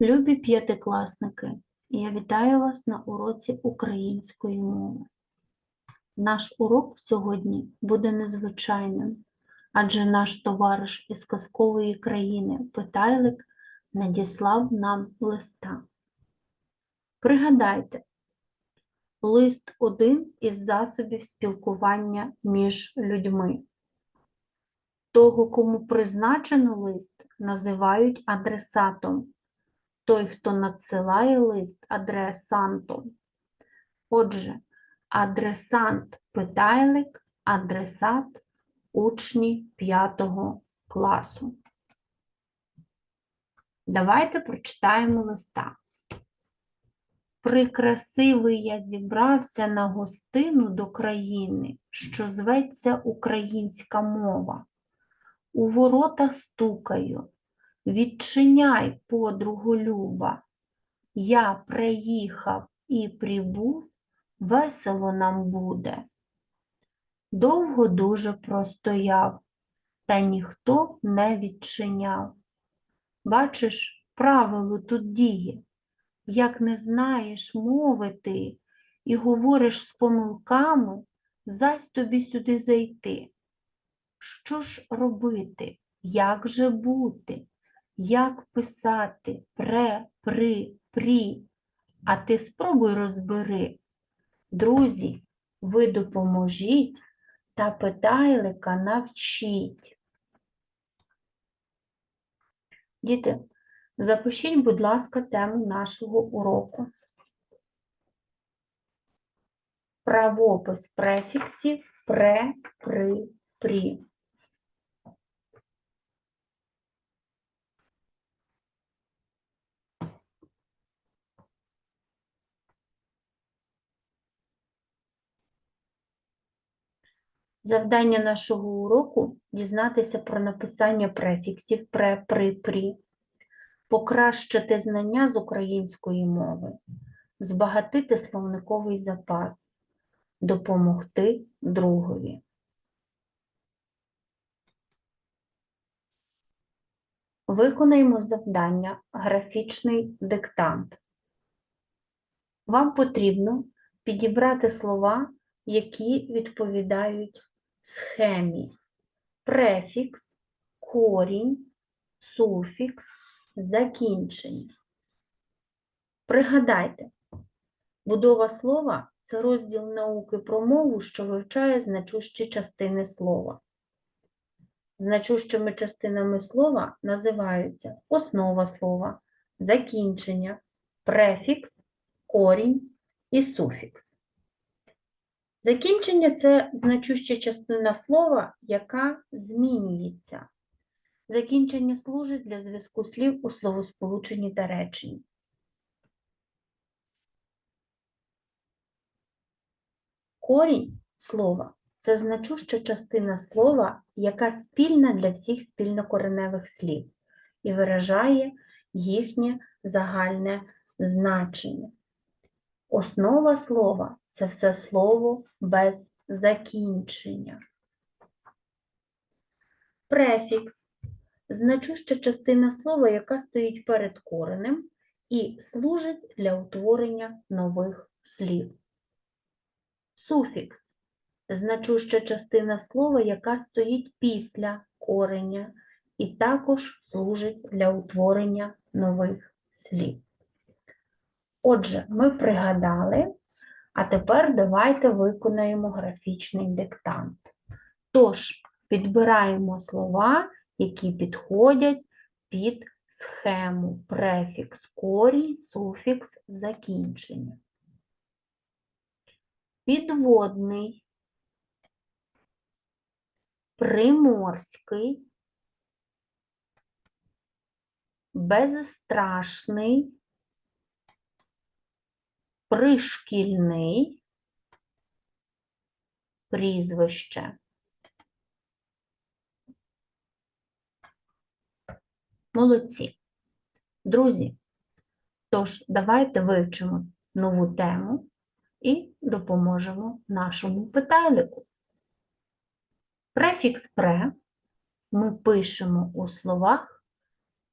Любі п'ятикласники, я вітаю вас на уроці української мови. Наш урок сьогодні буде незвичайним, адже наш товариш із казкової країни Питайлик надіслав нам листа. Пригадайте, лист один із засобів спілкування між людьми. Того, кому призначено лист, називають адресатом той, хто надсилає лист адресантом. Отже, адресант питайлик, адресат учні 5 класу. Давайте прочитаємо листа. Прикрасивий я зібрався на гостину до країни, що зветься українська мова. У ворота стукаю, Відчиняй, подругу Люба, я приїхав і прибув, весело нам буде. Довго дуже простояв, та ніхто не відчиняв. Бачиш, правило тут діє, як не знаєш мови ти і говориш з помилками, зась тобі сюди зайти. Що ж робити? Як же бути? Як писати пре, при, прі, а ти спробуй розбери. Друзі, ви допоможіть та питайлика навчіть. Діти, запишіть, будь ласка, тему нашого уроку. Правопис префіксів пре, при, прі. Завдання нашого уроку дізнатися про написання префіксів пре, при, прі, покращити знання з української мови, збагатити словниковий запас, допомогти другові. Виконаємо завдання графічний диктант. Вам потрібно підібрати слова, які відповідають схемі префікс, корінь, суфікс, закінчення. Пригадайте, будова слова це розділ науки про мову, що вивчає значущі частини слова. Значущими частинами слова називаються основа слова, закінчення, префікс, корінь і суфікс. Закінчення це значуща частина слова, яка змінюється. Закінчення служить для зв'язку слів у словосполученні та реченні. Корінь слова це значуща частина слова, яка спільна для всіх спільнокореневих слів і виражає їхнє загальне значення. Основа слова це все слово без закінчення. Префікс значуща частина слова, яка стоїть перед коренем і служить для утворення нових слів. Суфікс значуща частина слова, яка стоїть після кореня і також служить для утворення нових слів. Отже, ми пригадали, а тепер давайте виконаємо графічний диктант. Тож, підбираємо слова, які підходять під схему префікс корінь, суфікс закінчення. Підводний, приморський, безстрашний, пришкільний прізвище. Молодці. Друзі, тож давайте вивчимо нову тему і допоможемо нашому питайлику. Префікс пре ми пишемо у словах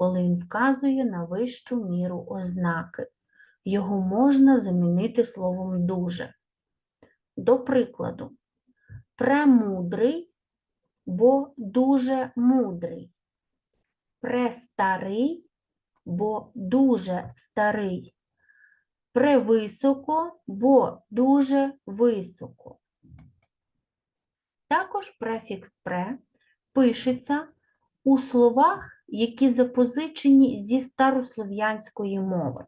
коли він вказує на вищу міру ознаки. Його можна замінити словом дуже. До прикладу, премудрий, бо дуже мудрий. Престарий, бо дуже старий. Превисоко, бо дуже високо. Також префікс пре пишеться у словах, які запозичені зі старослов'янської мови.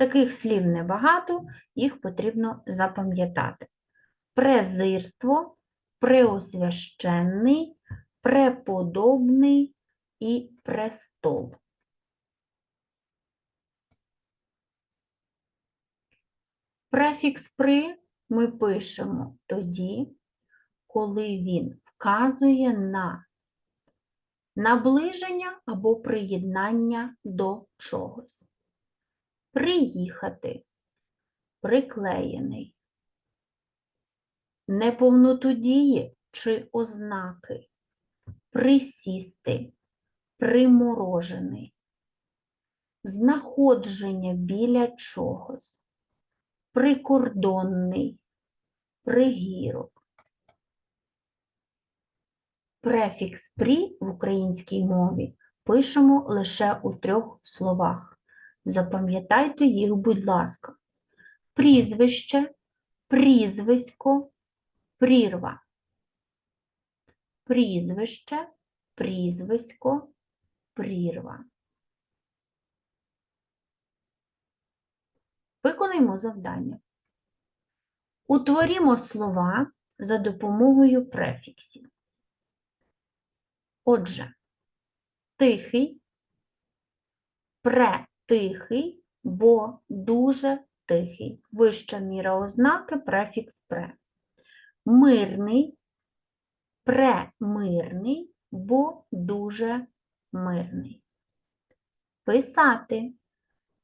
Таких слів небагато, їх потрібно запам'ятати. Презирство, преосвященний, преподобний і престол. Префікс при ми пишемо тоді, коли він вказує на наближення або приєднання до чогось. Приїхати, приклеєний, неповноту дії чи ознаки, присісти, приморожений, знаходження біля чогось, прикордонний, пригірок. Префікс «прі» в українській мові пишемо лише у трьох словах. Запам'ятайте їх, будь ласка. Прізвище, прізвисько, прірва. Прізвище, прізвисько, прірва. Виконуємо завдання. Утворімо слова за допомогою префіксів. Отже, тихий, претихий, бо дуже тихий. Вища міра ознаки префікс пре. Мирний, премирний, бо дуже мирний. Писати,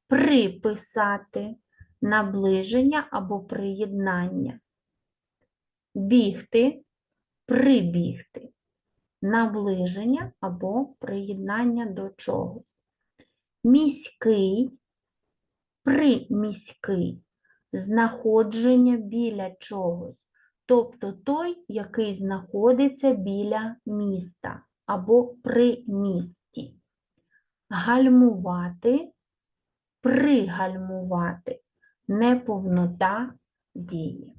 приписати, наближення або приєднання. Бігти, прибігти наближення або приєднання до чогось. Міський, приміський, знаходження біля чогось, тобто той, який знаходиться біля міста або при місті. Гальмувати, пригальмувати, неповнота дії.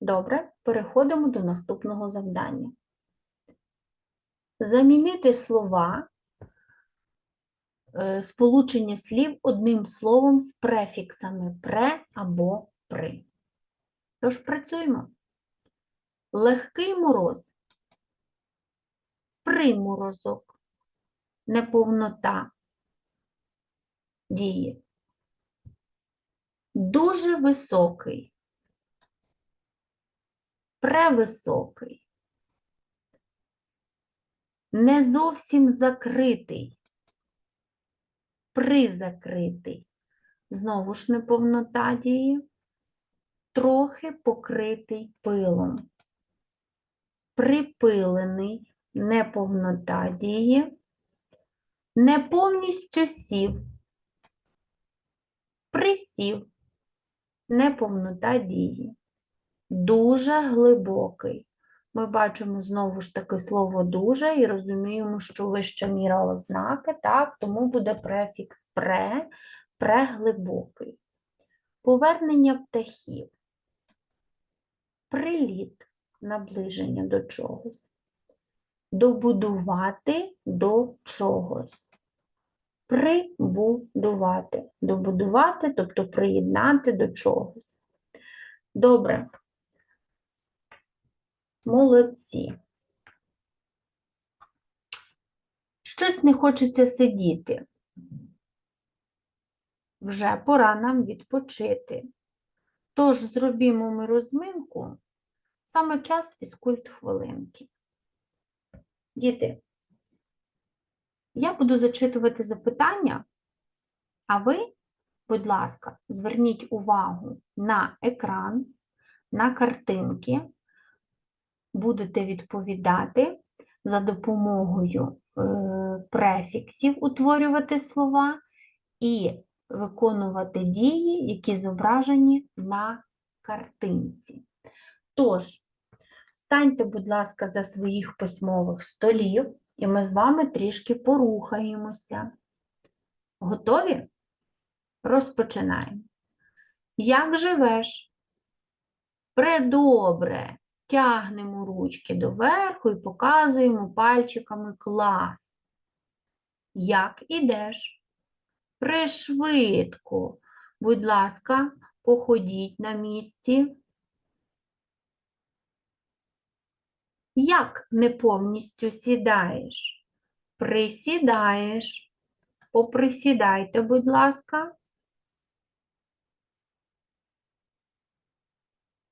Добре, переходимо до наступного завдання. Замінити слова, е, сполучення слів одним словом з префіксами пре або при. Тож працюємо. Легкий мороз, приморозок, неповнота дії. Дуже високий превисокий, не зовсім закритий, призакритий, знову ж неповнота дії, трохи покритий пилом, припилений, неповнота дії, не повністю сів, присів, неповнота дії. Дуже глибокий. Ми бачимо знову ж таки слово дуже і розуміємо, що вища міра ознаки, так, тому буде префікс пре, преглибокий. Повернення птахів. Приліт, наближення до чогось. Добудувати до чогось. Прибудувати. Добудувати, тобто приєднати до чогось. Добре. Молодці. Щось не хочеться сидіти. Вже пора нам відпочити. Тож зробімо ми розминку саме час фізкульт хвилинки. Діти, я буду зачитувати запитання, а ви, будь ласка, зверніть увагу на екран, на картинки будете відповідати за допомогою е, префіксів, утворювати слова і виконувати дії, які зображені на картинці. Тож, станьте, будь ласка, за своїх письмових столів, і ми з вами трішки порухаємося. Готові? Розпочинаємо. Як живеш? Предобре. Тягнемо ручки доверху і показуємо пальчиками клас. Як ідеш? Пришвидко. Будь ласка, походіть на місці. Як не повністю сідаєш? Присідаєш. Поприсідайте, будь ласка.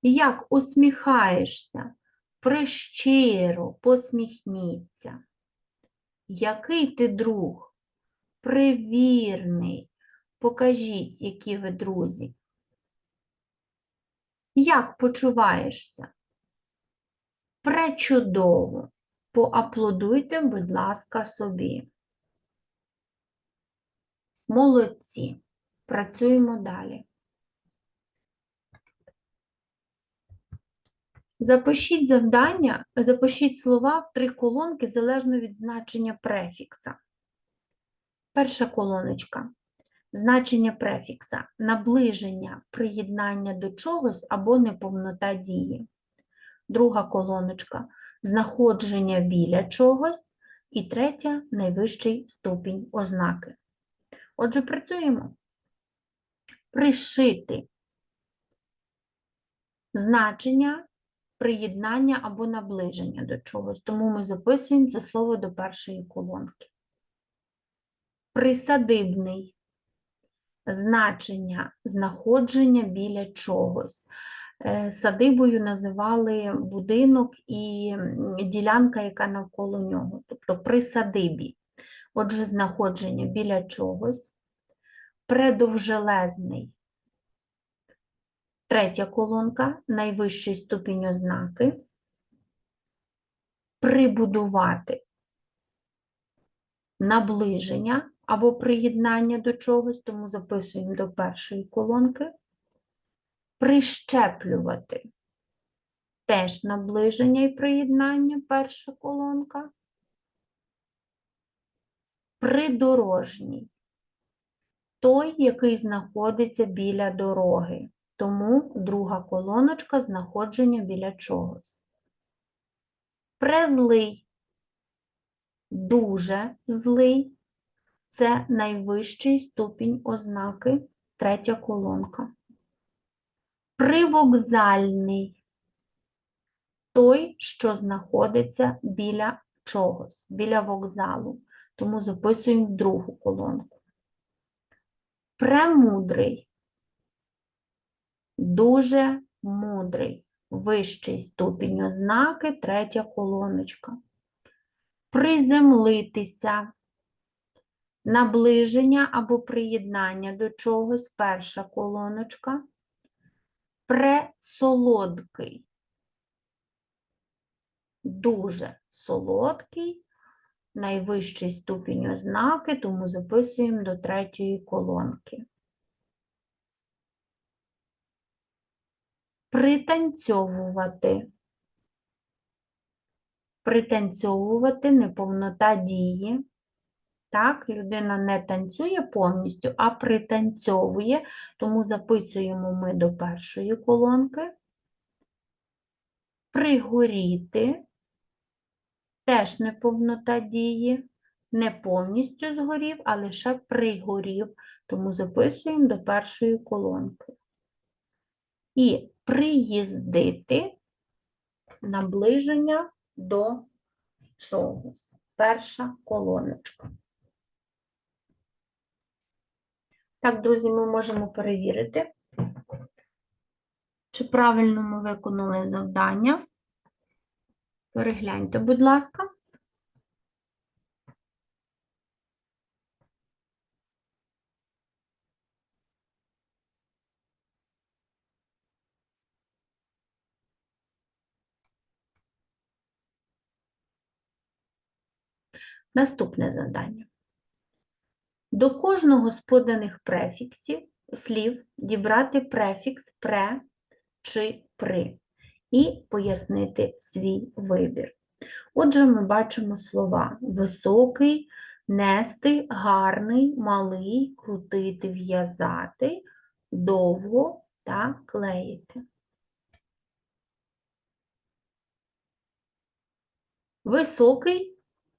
Як усміхаєшся? Прищиро посміхніться. Який ти друг? Привірний. Покажіть, які ви друзі. Як почуваєшся? Пречудово. Поаплодуйте, будь ласка, собі. Молодці. Працюємо далі. Запишіть завдання, запишіть слова в три колонки залежно від значення префікса. Перша колоночка. Значення префікса наближення, приєднання до чогось або неповнота дії. Друга колоночка знаходження біля чогось. І третя найвищий ступінь ознаки. Отже, працюємо. Пришити значення приєднання або наближення до чогось. Тому ми записуємо це слово до першої колонки. Присадибний значення знаходження біля чогось. Е, Садибою називали будинок і ділянка, яка навколо нього, тобто при садибі. Отже, знаходження біля чогось. Предовжелезний. Третя колонка найвищий ступінь ознаки. Прибудувати наближення або приєднання до чогось, тому записуємо до першої колонки. Прищеплювати теж наближення і приєднання, перша колонка. Придорожній той, який знаходиться біля дороги. Тому друга колоночка знаходження біля чогось. Презлий, дуже злий це найвищий ступінь ознаки, третя колонка. Привокзальний той, що знаходиться біля чогось, біля вокзалу. Тому записуємо другу колонку. Премудрий дуже мудрий, вищий ступінь ознаки, третя колоночка. Приземлитися, наближення або приєднання до чогось, перша колоночка. Пресолодкий, дуже солодкий, найвищий ступінь ознаки, тому записуємо до третьої колонки. Пританцьовувати. Пританцьовувати неповнота дії. Так, людина не танцює повністю, а пританцьовує, тому записуємо ми до першої колонки. Пригоріти. Теж неповнота дії. Не повністю згорів, а лише пригорів, тому записуємо до першої колонки. І приїздити наближення до чогось. Перша колоночка. Так, друзі, ми можемо перевірити, чи правильно ми виконали завдання. Перегляньте, будь ласка. Наступне завдання. До кожного з поданих префіксів слів дібрати префікс пре чи при і пояснити свій вибір. Отже, ми бачимо слова високий, нести, гарний, малий, крутити, в'язати, довго та клеїти. Високий,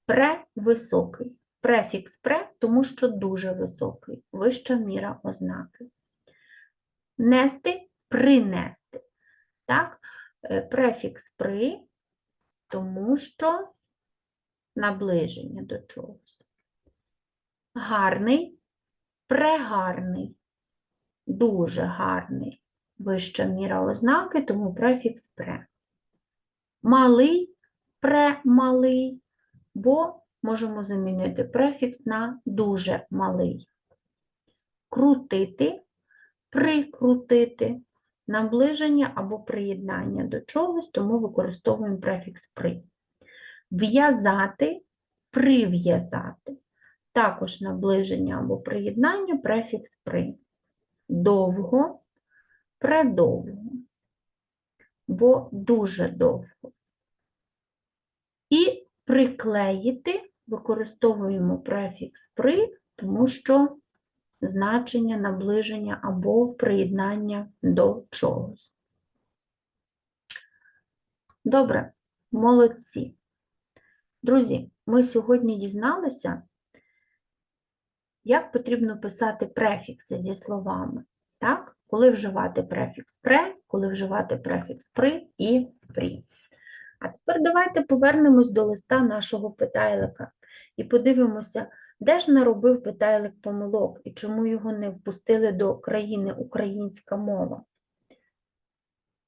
превисокий. Префікс пре, тому що дуже високий, вища міра ознаки. Нести принести. Так? Е, Префікс при, тому що наближення до чогось. Гарний, прегарний, дуже гарний. Вища міра ознаки, тому префікс пре. Малий, премалий, бо можемо замінити префікс на дуже малий. Крутити, прикрутити, наближення або приєднання до чогось, тому використовуємо префікс при. В'язати, прив'язати. Також наближення або приєднання префікс при. Довго, предовго, бо дуже довго. І приклеїти використовуємо префікс при, тому що значення наближення або приєднання до чогось. Добре, молодці. Друзі, ми сьогодні дізналися, як потрібно писати префікси зі словами. Так? Коли вживати префікс пре, коли вживати префікс при і прі. А тепер давайте повернемось до листа нашого питайлика і подивимося, де ж наробив питайлик помилок і чому його не впустили до країни українська мова.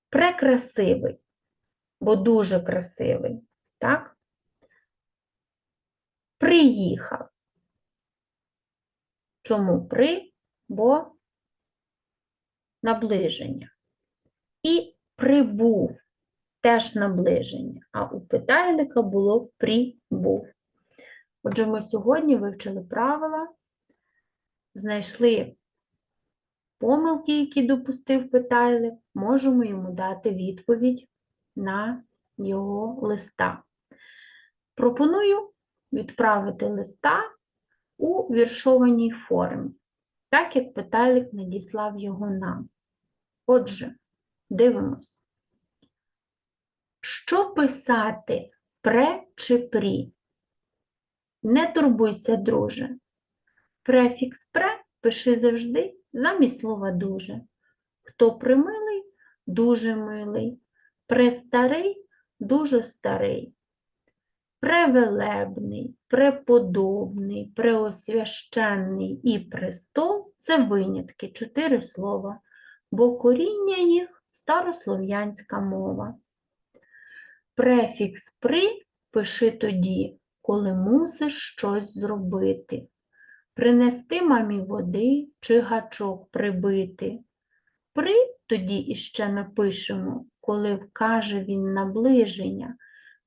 Прекрасивий, бо дуже красивий, так? Приїхав. Чому при? Бо наближення. І прибув теж наближення, а у питайлика було прибув. Отже, ми сьогодні вивчили правила, знайшли помилки, які допустив питайлик, можемо йому дати відповідь на його листа. Пропоную відправити листа у віршованій формі, так як питайлик надіслав його нам. Отже, дивимось. Що писати пре чи прі? Не турбуйся, друже. Префікс пре пиши завжди замість слова дуже. Хто примилий, дуже милий, престарий, дуже старий, превелебний, преподобний, преосвященний і престол це винятки, чотири слова, бо коріння їх старослов'янська мова. Префікс при пиши тоді, коли мусиш щось зробити. Принести мамі води чи гачок прибити. При тоді іще напишемо, коли вкаже він наближення,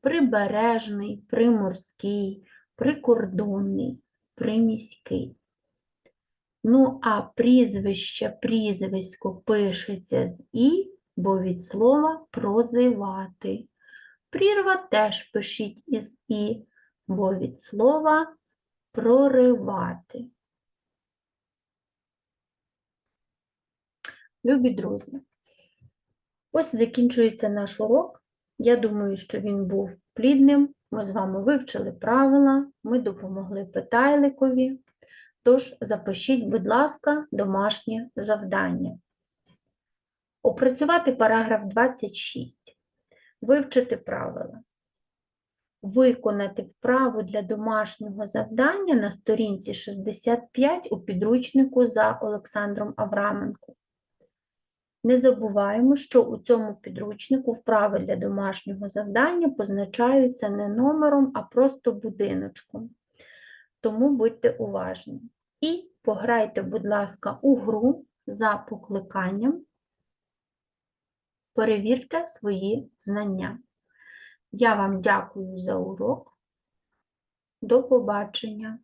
прибережний, приморський, прикордонний, приміський. Ну, а прізвище, прізвисько пишеться з І, бо від слова прозивати. Прірва теж пишіть із І, бо від слова проривати. Любі друзі, ось закінчується наш урок. Я думаю, що він був плідним. Ми з вами вивчили правила, ми допомогли питайликові. Тож запишіть, будь ласка, домашнє завдання. Опрацювати параграф 26. Вивчити правила. Виконати вправу для домашнього завдання на сторінці 65 у підручнику за Олександром Авраменко. Не забуваємо, що у цьому підручнику вправи для домашнього завдання позначаються не номером, а просто будиночком. Тому будьте уважні. І пограйте, будь ласка, у гру за покликанням. Перевірте свої знання. Я вам дякую за урок. До побачення!